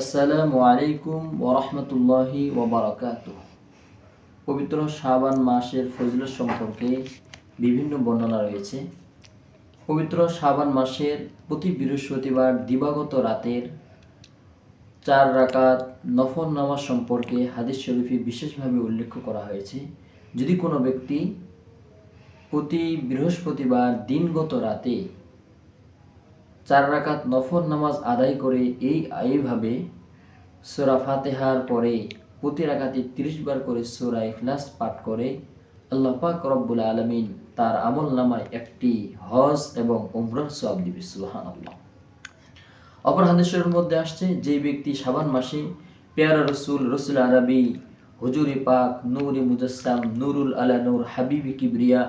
আসসালামু আলাইকুম ওরহমতুল্লাহি ওবরাকাত পবিত্র শাবান মাসের ফজিলত সম্পর্কে বিভিন্ন বর্ণনা রয়েছে। পবিত্র শাবান মাসের প্রতি বৃহস্পতিবার দিবাগত রাতের চার রাকাত নফল নামাজ সম্পর্কে হাদিস শরীফে বিশেষভাবে উল্লেখ করা হয়েছে। যদি কোনো ব্যক্তি প্রতি বৃহস্পতিবার দিনগত রাতে চার রাকাত নফল নামাজ আদায় করে এই এইভাবে সোরা ফাতেহার পরে প্রতি রাকাতে তিরিশ বার করে সোরা ইখলাস পাঠ করে আল্লাহ পাক রব্বুল আলমিন তার আমল নামায় একটি হজ এবং উমরার সব দিবে সুহান আল্লাহ অপর হাদিসের মধ্যে আসছে, যে ব্যক্তি সাবান মাসে পেয়ারা রসুল রসুল আরবি, হুজুরি পাক, নূরি মুজাসসাম, নুরুল আলা নূর, হাবিবি কিবরিয়া,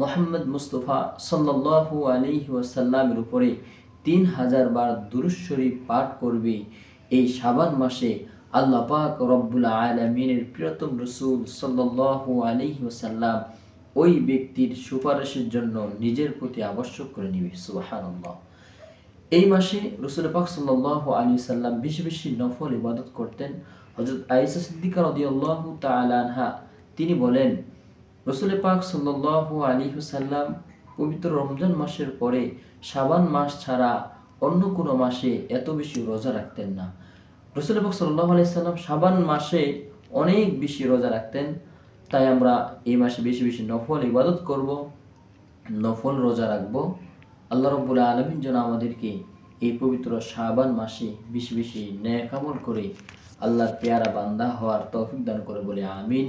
মোহাম্মদ মুস্তফা সাল্লাল্লাহু আলাইহি ওয়াসাল্লামের উপরে তিন হাজার বার দুরুশ শরীফ পাঠ করবে। এই শাবান মাসে আল্লাহ পাক রব্বুল আলমিনের প্রিয়তম রসুল সাল্লাল্লাহু আলাইহি ওয়াসাল্লাম ওই ব্যক্তির সুপারিশের জন্য নিজের প্রতি আবশ্যক করে নিবে। সুবহানাল্লাহ। এই মাসে রসুল পাক সাল্লাহ আলী সাল্লাম বেশি বেশি নফল ইবাদত করতেন। হজরত আইসা সিদ্দিকা রদিয়াল্লাহু তাআলা আনহা, তিনি বলেন, রসুল পাক সাল্লাহ আলী সাল্লাম পবিত্র রমজান মাসের পরে শাবান মাস ছাড়া অন্য কোনো মাসে এত বেশি রোজা রাখতেন না। রসুলবাক সাল্লাহ আলি সাল্লাম শাবান মাসে অনেক বেশি রোজা রাখতেন। তাই আমরা এই মাসে বেশি বেশি নফল ইবাদত করব, নফল রোজা রাখব। আল্লাহ রব্বুল আলমিন যেন আমাদেরকে এই পবিত্র শাবান মাসে বেশি বেশি ন্যাক আমল করে আল্লাহর পেয়ারা বান্দা হওয়ার তৌফিক দান করে বলে আমিন।